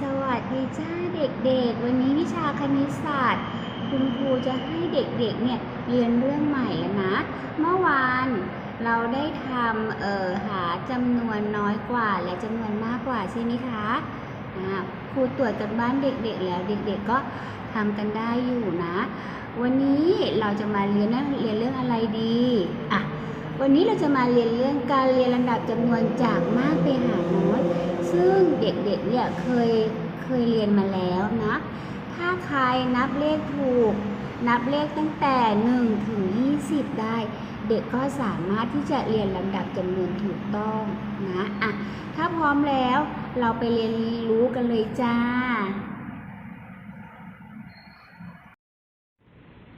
สวัสดีจ้าเด็กๆ วันนี้วิชาคณิตศาสตร์ คุณครูจะให้เด็กๆเนี่ยเรียนเรื่องใหม่แล้วนะ เมื่อวานเราได้ทำเอ่อหาจำนวนน้อยกว่าและจำนวนมากกว่าใช่ไหมคะครูตรวจกันบ้านเด็กๆ แล้วเด็กๆก็ทำกันได้อยู่นะ วันนี้เราจะมาเรียนเรื่องเรียนเรื่องอะไรดีอะ วันนี้เราจะมาเรียนเรื่องการเรียนลำดับจำนวนจากมากไปหาน้อยซึ่งเด็กๆเนี่ยเคยเคยเรียนมาแล้วนะ ถ้าใครนับเลขถูก นับเลขตั้งแต่ 1 ถึง 20 ได้ เด็กก็สามารถที่จะเรียนลำดับจำนวนถูกต้องนะอะถ้าพร้อมแล้วเราไปเรียนรู้กันเลยจ้า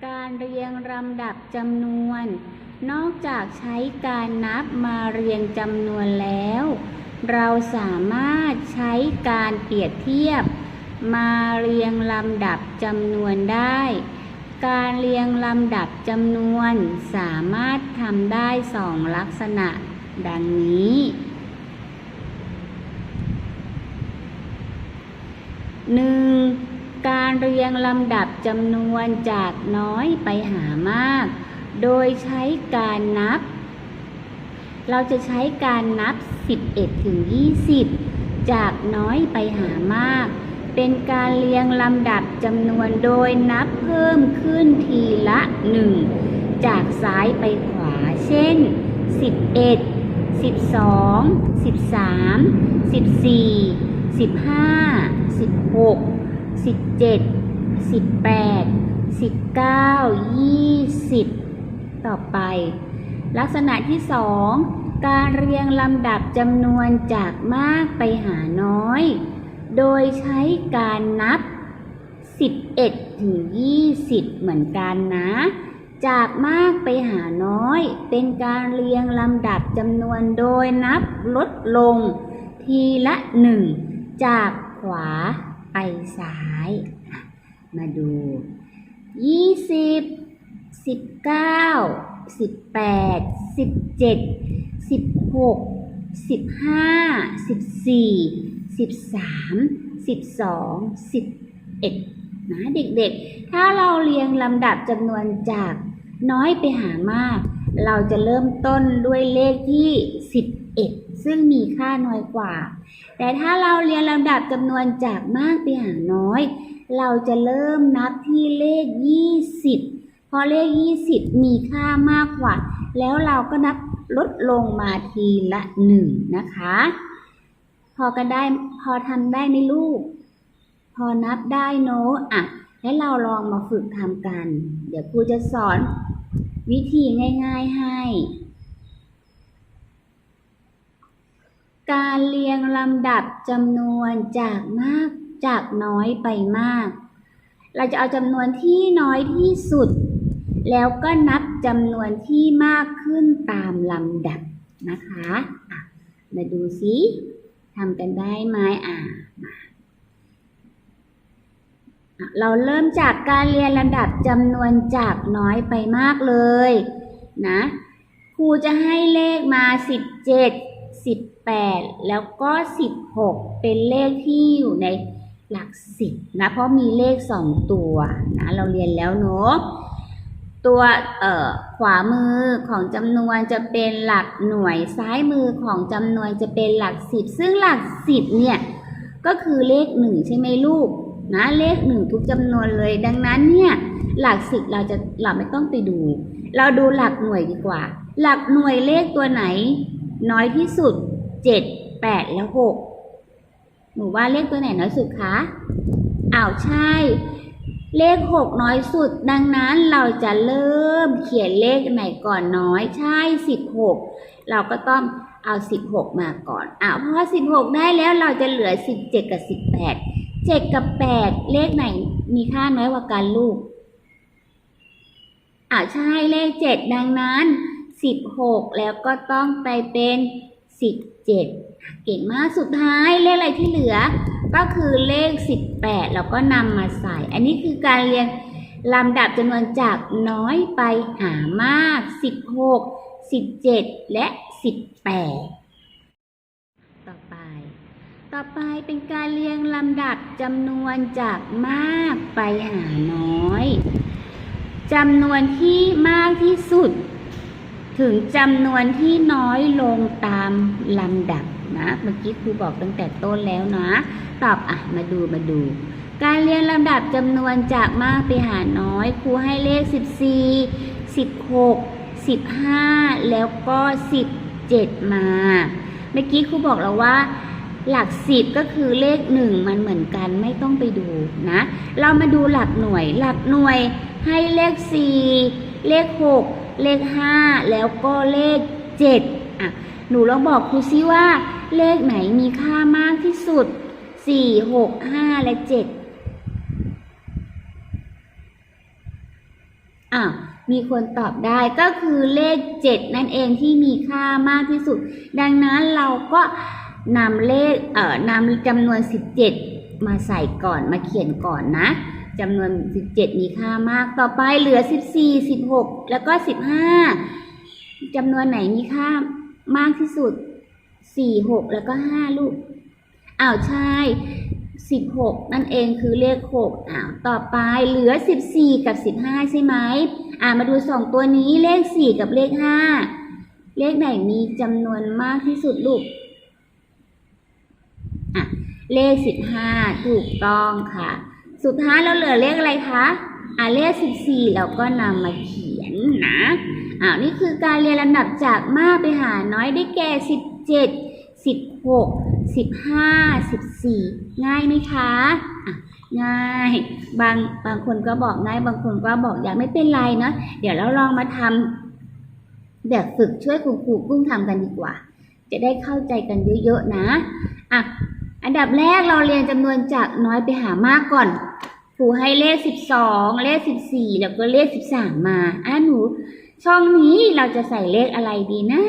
การเรียงลำดับจำนวน นอกจากใช้การนับมาเรียงจำนวนแล้ว เราสามารถใช้การเปรียบเทียบ มาเรียงลำดับจำนวนได้ การเรียงลำดับจำนวนสามารถทำได้สองลักษณะ ดังนี้หนึ่งการเรียงลำดับจำนวนจากน้อยไปหามาก โดยใช้การนับ เราจะใช้การนับ 11 ถึง 20 จากน้อยไปหามาก เป็นการเรียงลำดับจำนวนโดยนับเพิ่มขึ้นทีละ 1 จากซ้ายไปขวา เช่น 11 12 13 14 15 16 17 18 19 20 ต่อไป ลักษณะที่สองการเรียงลำดับจำนวนจากมากไปหาน้อย โดยใช้การนับ 11 ถึง 20 เหมือนกันนะ จากมากไปหาน้อย เป็นการเรียงลำดับจำนวนโดยนับลดลง ทีละหนึ่งจากขวาไปซ้าย มาดู 20 สิบเก้าสิบแปดสิบเจ็ดสิบหกสิบห้าสิบสี่สิบสามสิบสองสิบเอ็ดนะเด็กๆ ถ้าเราเรียงลำดับจำนวนจากน้อยไปหามาก เราจะเริ่มต้นด้วยเลขที่ 11 ซึ่งมีค่าน้อยกว่า แต่ถ้าเราเรียงลำดับจำนวนจากมากไปหาน้อย เราจะเริ่มนับที่เลข 20 พอเลข 20 มีค่ามากกว่า แล้วเราก็นับลดลงมาทีละหนึ่งนะคะ พอกันได้พอทำได้ไหมลูก พอนับได้โนะอะให้เราลองมาฝึกทำกัน เดี๋ยวครูจะสอนวิธีง่าย ๆให้ การเรียงลำดับจำนวนจากมากจากน้อยไปมาก เราจะเอาจำนวนที่น้อยที่สุด แล้วก็นับจำนวนที่มากขึ้นตามลำดับนะคะะมาดูซิทำกันได้ไหมอะมาเราเริ่มจากการเรียนลำดับจำนวนจากน้อยไปมากเลยนะครูจะให้เลขมา 17 18 แล้วก็ 16 เป็นเลขที่อยู่ในหลักสิบนะเพราะมีเลขสองตัวนะเราเรียนแล้วเนาะ ตัวเอ่อขวามือของจำนวนจะเป็นหลักหน่วยซ้ายมือของจำนวนจะเป็นหลักสิบซึ่งหลักสิบเนี่ยก็คือเลขหนึ่งใช่ไหมลูกนะเลขหนึ่งทุกจำนวนเลย ดังนั้นเนี่ยหลักสิบเราจะเราไม่ต้องไปดู เราดูหลักหน่วยดีกว่า หลักหน่วยเลขตัวไหน น้อยที่สุดเจ็ดแปดและหกหนูว่าเลขตัวไหนน้อยสุดคะอ้าวใช่ เลขหกน้อยสุด ดังนั้นเราจะเริ่มเขียนเลขไหนก่อนน้อย ใช่สิบหกเราก็ต้องเอาสิบหกมาก่อนอ้าพอสิบหกได้แล้วเราจะเหลือสิบเจ็ดกับสิบแปดเจ็ดกับแปดเลขไหนมีค่าน้อยกว่ากันลูกอ่าใช่เลขเจ็ดดังนั้นสิบหกแล้วก็ต้องไปเป็นสิบเจ็ด เก่งมากสุดท้ายเลขอะไรที่เหลือ ก็คือเลขสิบแปดเราก็นำมาใส่ อันนี้คือการเรียงลำดับจำนวนจากน้อยไปหามากสิบหกสิบเจ็ดและสิบแปดต่อไป ต่อไปเป็นการเรียงลำดับจำนวนจากมากไปหาน้อยจำนวนที่มากที่สุด ถึงจำนวนที่น้อยลงตามลำดับ นะ เมื่อกี้ครูบอกตั้งแต่ต้นแล้วนะ ตอบอะมาดูมาดู การเรียงลำดับจำนวนจากมากไปหาน้อย ครูให้เลข 14 16 15 แล้วก็ 17 มา เมื่อกี้ครูบอกแล้วว่าหลักสิบก็คือเลขหนึ่งมันเหมือนกันไม่ต้องไปดูนะ เรามาดูหลักหน่วย หลักหน่วยให้เลขสี่เลขหกเลขห้าแล้วก็เลขเจ็ดอะหนูลองบอกครูซิว่า เลขไหนมีค่ามากที่สุดสี่หกห้าและเจ็ดอ้าว มีคนตอบได้ก็คือเลขเจ็ดนั่นเองที่มีค่ามากที่สุด ดังนั้นเราก็นำเลขเอ่อนำจำนวน 17 มาใส่ก่อนมาเขียนก่อนนะจำนวน 17 มีค่ามาก ต่อไปเหลือ 14 16 แล้วก็ 15จำนวนไหนมีค่ามากที่สุด 4 6แล้วก็5ลูกอ้าวใช่16นั่นเองคือเลข6อ้าวต่อไปเหลือ14กับ15ใช่ไหมอ่ามาดูสองตัวนี้เลข4กับเลข5เลขไหนมีจำนวนมากที่สุดลูกอะเลข15ถูกต้องค่ะ สุดท้ายเราเหลือเลขอะไรคะอ่าเลข14เราก็นำมาเขียนนะอ่านี่คือการเรียนลำดับจากมากไปหาน้อยได้แก่17 16 15 14 ง่ายไหมคะะง่าย บางบางคนก็บอกง่าย บางคนก็บอกอยากไม่เป็นไรเนาะเดี๋ยวเราลองมาทำแบบฝึกช่วยคุณครูกุ้งทำกันดีกว่า จะได้เข้าใจกันเยอะๆนะอะอันดับแรกเราเรียนจำนวนจากน้อยไปหามากก่อนครูให้เลข 12 เลข 14 แล้วก็เลข 13 มาอะหนู ช่องนี้เราจะใส่เลขอะไรดีนะ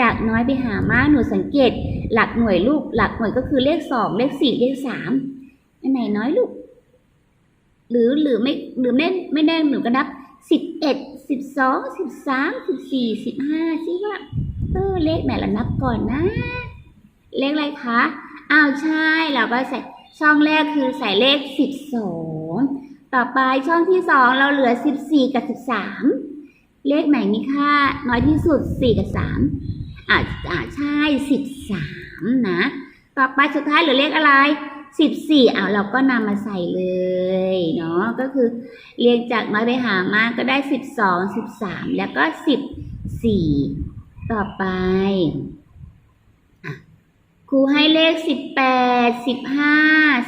จากน้อยไปหามากหนูสังเกต หลักหน่วยลูก หลักหน่วยก็คือเลข2เลข4เลข3อันไหนน้อยลูก หรือหรือไม่หรือไม่ไม่ได้หนูก็นับ11 12 13 14 15ซิว่าเออเลขไหนเรานับก่อนนะ เลขอะไรคะอ้าวใช่เราก็ใส่ช่องแรกคือใส่เลข12ต่อไปช่องที่สองเราเหลือ14กับ13เลขไหนมีค่าน้อยที่สุด4กับ3 อ่าอ่าใช่13นะ ต่อไปสุดท้ายเหลือเลขอะไร14อ่าเราก็นำมาใส่เลยเนาะก็คือเรียงจากน้อยไปหามากก็ได้12 13แล้วก็14ต่อไปครูให้เลขสิบแปดสิบห้า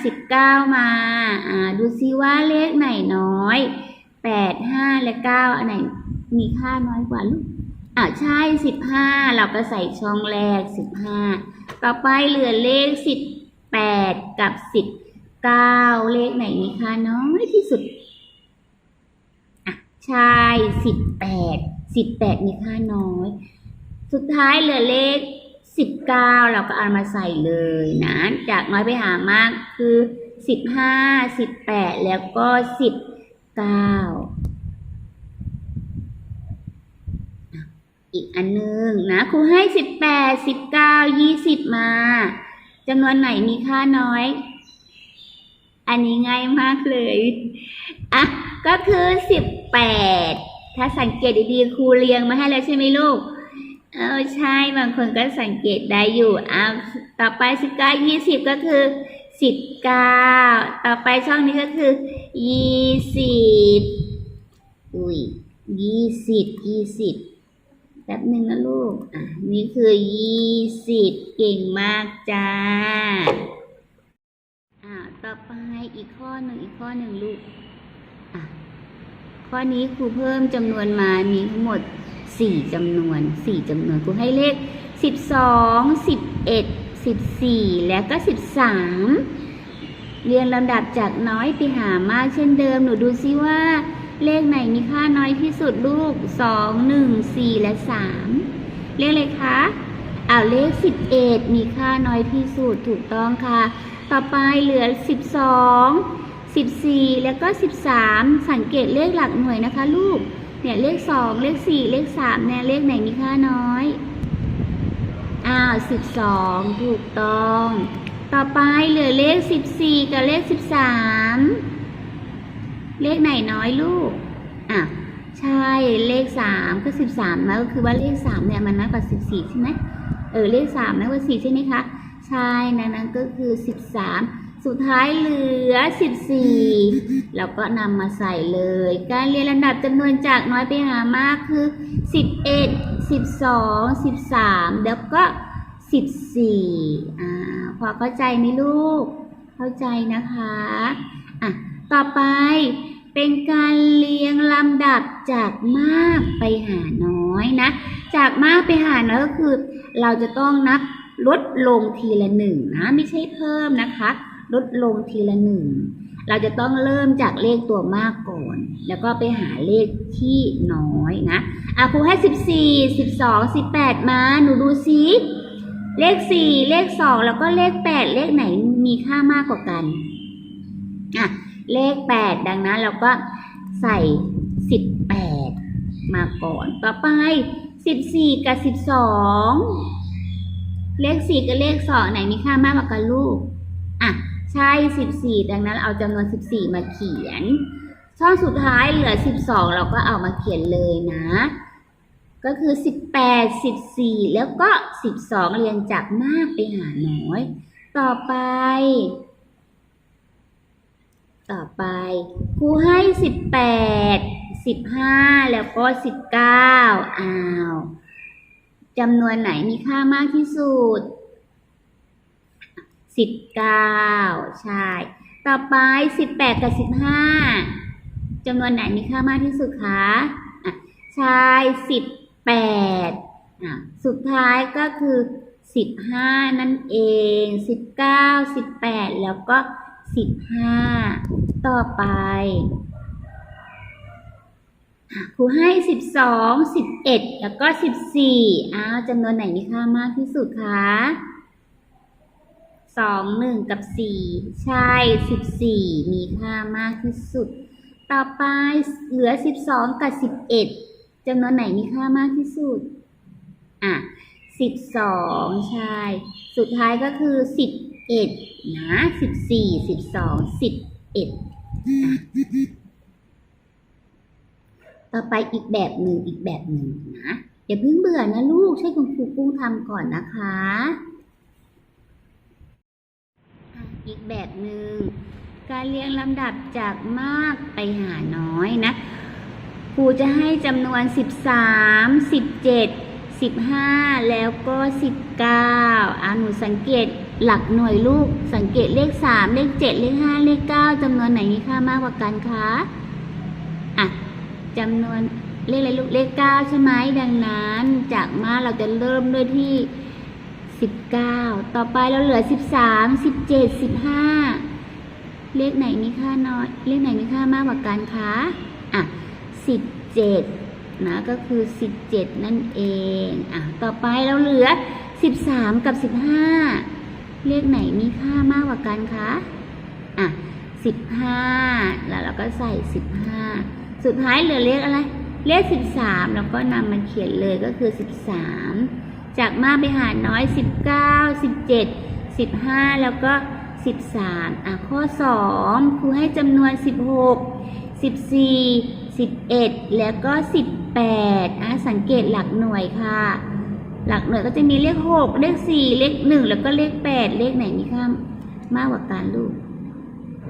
สิบเก้ามาอ่าดูซิว่าเลขไหนน้อยแปดห้าและเก้าอันไหนมีค่าน้อยกว่าลูก อ่าใช่สิบห้าเราก็ใส่ช่องแรกสิบห้าต่อไปเหลือเลขสิบแปดกับสิบเก้าเลขไหนมีค่าน้อยที่สุดอะใช่สิบแปดสิบแปดมีค่าน้อย สุดท้ายเหลือเลขสิบเก้าเราก็เอามาใส่เลยนะ จากน้อยไปหามากคือสิบห้าสิบแปดแล้วก็สิบเก้า อีกอันหนึงนะครูให้สิบแปดสิบเก้ายี่สิบมาจำนวนไหนมีค่าน้อย อันนี้ง่ายมากเลยอะก็คือสิบแปดถ้าสังเกตดีๆครูเรียงมาให้แล้วใช่ไหมลูกเออใช่บางคนก็สังเกตได้อยู่อ้าวต่อไปสิบเก้ายี่สิบก็คือสิบเก้าต่อไปช่องนี้ก็คือยี่สิบอุ้ยยี่สิบยี่สิบ ป๊บหนึ่งนะลูก อะ นี่คือยี่สิบเก่งมากจ้า อ่าต่อไปอีกข้อหนึ่งอีกข้อหนึ่งลูก อะ ข้อนี้ครูเพิ่มจำนวนมามีทั้งหมดสี่จำนวนสี่จำนวนครูให้เลขสิบสองสิบเอ็ดสิบสี่แล้วก็สิบสามเรียงลำดับจากน้อยไปหามากเช่นเดิม หนูดูซิว่า เลขไหนมีค่าน้อยที่สุดลูกสองหนึ่งสี่และสามเลขอะไรคะอ้าวเลขสิบเอ็ดมีค่าน้อยที่สุดถูกต้องค่ะ ต่อไปเหลือสิบสองสิบสี่แล้วก็สิบสามสังเกตเลขหลักหน่วยนะคะ ลูก เนี่ยเลขสองเลขสี่เลขสามเนี่ยเลขไหนมีค่าน้อย อ้าวสิบสองถูกต้อง ต่อไปเหลือเลขสิบสี่กับเลขสิบสาม เลขไหนน้อยลูก อะ ใช่ เลขสามก็สิบสามแล้วก็คือว่าเลขสามเนี่ยมันน้อยกว่าสิบสี่ใช่ไหมเออ เลขสามน้อยกว่าสี่ใช่ไหมคะ ใช่ดังนั้นก็คือสิบสามสุดท้ายเหลือสิบสี่เราก็นำมาใส่เลย การเรียนลำดับจำนวนจากน้อยไปหามากคือสิบเอ็ดสิบสองสิบสามแล้วก็สิบสี่อ่าพอเข้าใจไหมลูก เข้าใจนะคะ อะ ต่อไป เป็นการเรียงลำดับจากมากไปหาน้อยนะ จากมากไปหาน้อยก็คือ เราจะต้องนับลดลงทีละหนึ่งนะไม่ใช่เพิ่มนะคะ ลดลงทีละหนึ่งเราจะต้องเริ่มจากเลขตัวมากก่อน แล้วก็ไปหาเลขที่น้อยนะอะครูให้สิบสี่สิบสองสิบแปดมาหนูดูซิเลขสี่เลขสองแล้วก็เลขแปดเลขไหนมีค่ามากกว่ากันอะ เลขแปดดังนั้นเราก็ใส่สิบแปดมาก่อน ต่อไปสิบสี่กับสิบสองเลขสี่กับเลขสองไหนมีค่ามากกว่ากันลูก อะ ใช่สิบสี่ดังนั้นเอาจำนวนสิบสี่มาเขียน ช่องสุดท้ายเหลือสิบสองเราก็เอามาเขียนเลยนะ ก็คือสิบแปดสิบสี่แล้วก็สิบสองเรียงจากมากไปหาน้อย ต่อไป ต่อไปครูให้สิบแปดสิบห้าแล้วก็สิบเก้าอ้าวจำนวนไหนมีค่ามากที่สุดสิบเก้าใช่ ต่อไปสิบแปดกับสิบห้าจำนวนไหนมีค่ามากที่สุดคะอะใช่สิบแปดอะสุดท้ายก็คือสิบห้านั่นเองสิบเก้าสิบแปดแล้วก็ สิบห้าต่อไปครูให้สิบสองสิบเอ็ดแล้วก็สิบสี่อ้าวจำนวนไหนมีค่ามากที่สุดคะสองหนึ่งกับสี่ใช่สิบสี่มีค่ามากที่สุด ต่อไปเหลือสิบสองกับสิบเอ็ดจำนวนไหนมีค่ามากที่สุด อะสิบสองใช่ สุดท้ายก็คือสิบ เอ็ดนะสิบสี่สิบสองสิบเอ็ดต่อไปอีกแบบหนึ่งอีกแบบหนึ่งนะอย่าเพิ่งเบื่อนะลูกช่วยคุณครูกุ้งทำก่อนนะคะ อีกแบบหนึ่งการเรียงลำดับจากมากไปหาน้อยนะครูจะให้จำนวน 13 17 15 แล้วก็ 19อ่าหนูสังเกตหลักหน่วยลูก สังเกตเลข 3 เลข 7 เลข 5 เลข 9จำนวนไหนมีค่ามากกว่ากันคะอะจำนวนเลขอะไรลูกเลข 9 ใช่ไหมดังนั้น จากมาเราจะเริ่มด้วยที่สิบเก้าต่อไปเราเหลือสิบสามสิบเจ็ดสิบห้าเลขไหนมีค่าน้อย เลขไหนมีค่ามากกว่ากันคะอะสิบเจ็ด นะก็คือสิบเจ็ดนั่นเองอะต่อไปเราเหลือสิบสามกับสิบห้าเลขไหนมีค่ามากกว่ากันคะอะสิบห้าแล้วเราก็ใส่สิบห้าสุดท้ายเหลือเลขอะไร เลขสิบสามเราก็นำมาเขียนเลยก็คือสิบสามจากมากไปหาน้อยสิบเก้าสิบเจ็ดสิบห้าแล้วก็สิบสามอะ ข้อสองครูให้จำนวนสิบ หกสิบเอ็ดแล้วก็สิบแปดอะสังเกตหลักหน่วยค่ะ หลักหน่วยก็จะมีเลขหกเลขสี่เลขหนึ่งแล้วก็เลขแปดเลขไหนมีค่ามากกว่ากันลูก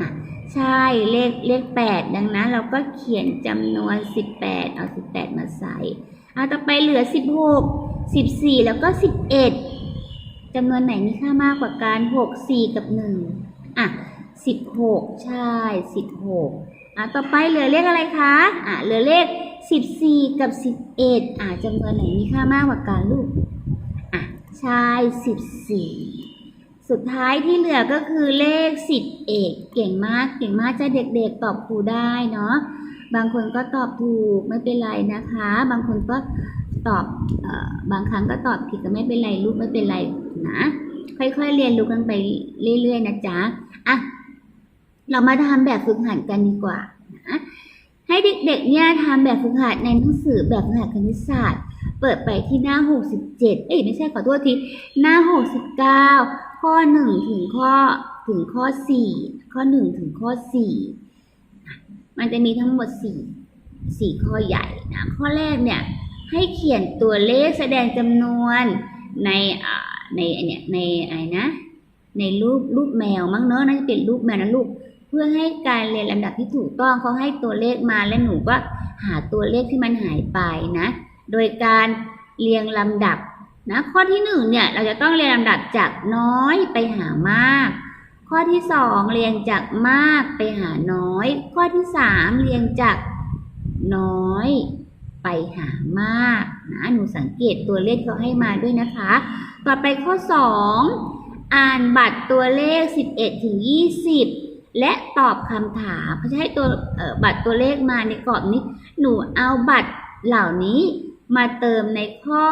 อะใช่เลขเลขแปดดังนั้นเราก็เขียนจำนวนสิบแปดเอาสิบแปดมาใส่อะต่อไปเหลือสิบหกสิบสี่แล้วก็สิบเอ็ดจำนวนไหนมีค่ามากกว่ากันหกสี่กับหนึ่งอะสิบหกใช่สิบหก อะต่อไปเหลือเลขอะไรคะอะเหลือเลขสิบสี่กับสิบเอ็ดอะจำนวนไหนมีค่ามากกว่ากันลูกอะใช่สิบสี่สุดท้ายที่เหลือก็คือเลขสิบเอ็ดเก่งมากเก่งมากจะเด็กๆตอบครูได้เนาะบางคนก็ตอบถูกไม่เป็นไรนะคะ บางคนก็ตอบเอ่อบางครั้งก็ตอบผิดก็ไม่เป็นไรลูกไม่เป็นไรนะค่อยๆเรียนรู้กันไปเรื่อยๆนะจ๊ะอะ เรามาทำแบบฝึกหัดกันดีกว่านะให้เด็กๆเนี่ยทำแบบฝึกหัดในหนังสือแบบฝึกหัดคณิตศาสตร์ เปิดไปที่หน้า 67 เอ้ยไม่ใช่ขอโทษทีหน้า 69 ข้อ 1 ถึงข้อถึงข้อ 4 ข้อ 1 ถึงข้อ 4 มันจะมีทั้งหมด 4 4 ข้อใหญ่นะข้อแรกเนี่ยให้เขียนตัวเลขแสดงจำนวนในอ่ในอันเนี่ยในอะไรนะในรูปรูปแมวมั้งเนอะน่าจะเป็นรูปแมวนะลูก เพื่อให้การเรียนลำดับที่ถูกต้องเขาให้ตัวเลขมาและหนูก็หาตัวเลขที่มันหายไปนะ โดยการเรียงลำดับนะข้อที่หนึ่งเนี่ยเราจะต้องเรียงลำดับจากน้อยไปหามาก ข้อที่สองเรียงจากมากไปหาน้อย ข้อที่สามเรียงจากน้อยไปหามากนะหนูสังเกตตัวเลขเขาให้มาด้วยนะคะ ต่อไปข้อสองอ่านบัตรตัวเลข 11ถึง20 และตอบคำถามเขาจะให้ตัวบัตรตัวเลขมาในกรอบนี้ หนูเอาบัตรเหล่านี้มาเติมในข้อ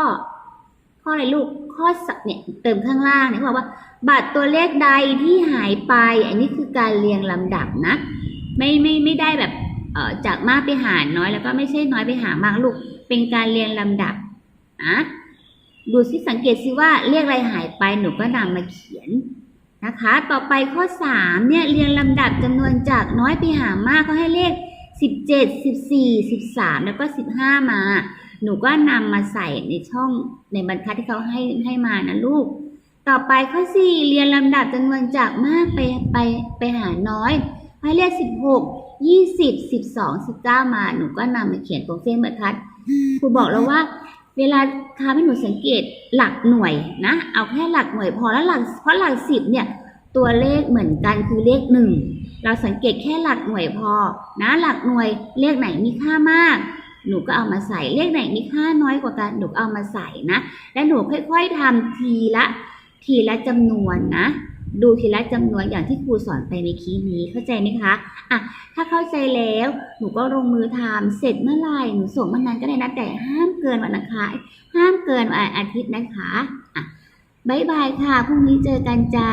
ข้ออะไรลูกข้อสักเนี่ยเติมข้างล่างเนี่ยเขาบอกว่า บัตรตัวเลขใดที่หายไป อันนี้คือการเรียงลำดับนะ ไม่ไม่ไม่ได้แบบเอ่อจากมากไปหาน้อยแล้วก็ไม่ใช่น้อยไปหามากลูก เป็นการเรียงลำดับอะดูสิสังเกตสิว่าเลขอะไรหายไปหนูก็นำมาเขียน นะคะ ต่อไปข้อ3เนี่ยเรียงลำดับจำนวนจากน้อยไปหามากก็ให้เลข 17 14 13 แล้วก็ 15 มา หนูก็นำมาใส่ในช่องในบรรทัดที่เขาให้ให้มานะลูก ต่อไปข้อ 4 เรียนลำดับจำนวนจากมากไปไปไปหาน้อยให้เลข 16 20 12 19 มา หนูก็นำมาเขียนตรงเส้นบรรทัดครูบอกแล้วว่า เวลาทำให้หนูสังเกตหลักหน่วยนะ เอาแค่หลักหน่วยพอแล้วหลักเพราะหลักสิบเนี่ยตัวเลขเหมือนกันคือเลขหนึ่งเราสังเกตแค่หลักหน่วยพอ นะหลักหน่วยเลขไหนมีค่ามาก หนูก็เอามาใส่เลขไหนมีค่าน้อยกว่ากันหนูเอามาใส่นะ และหนูค่อยๆทำทีละ ทีละจำนวนนะ ดูทีละจำนวนอย่างที่ครูสอนไปในคีนี้เข้าใจไหมคะอะถ้าเข้าใจแล้วหนูก็ลงมือทำเสร็จเมื่อไหร่หนูส่งเมื่อนั้นก็ได้นะแต่ห้ามเกินวันอังคารห้ามเกินวันอาทิตย์นะคะอะบายบายค่ะพรุ่งนี้เจอกันจ้า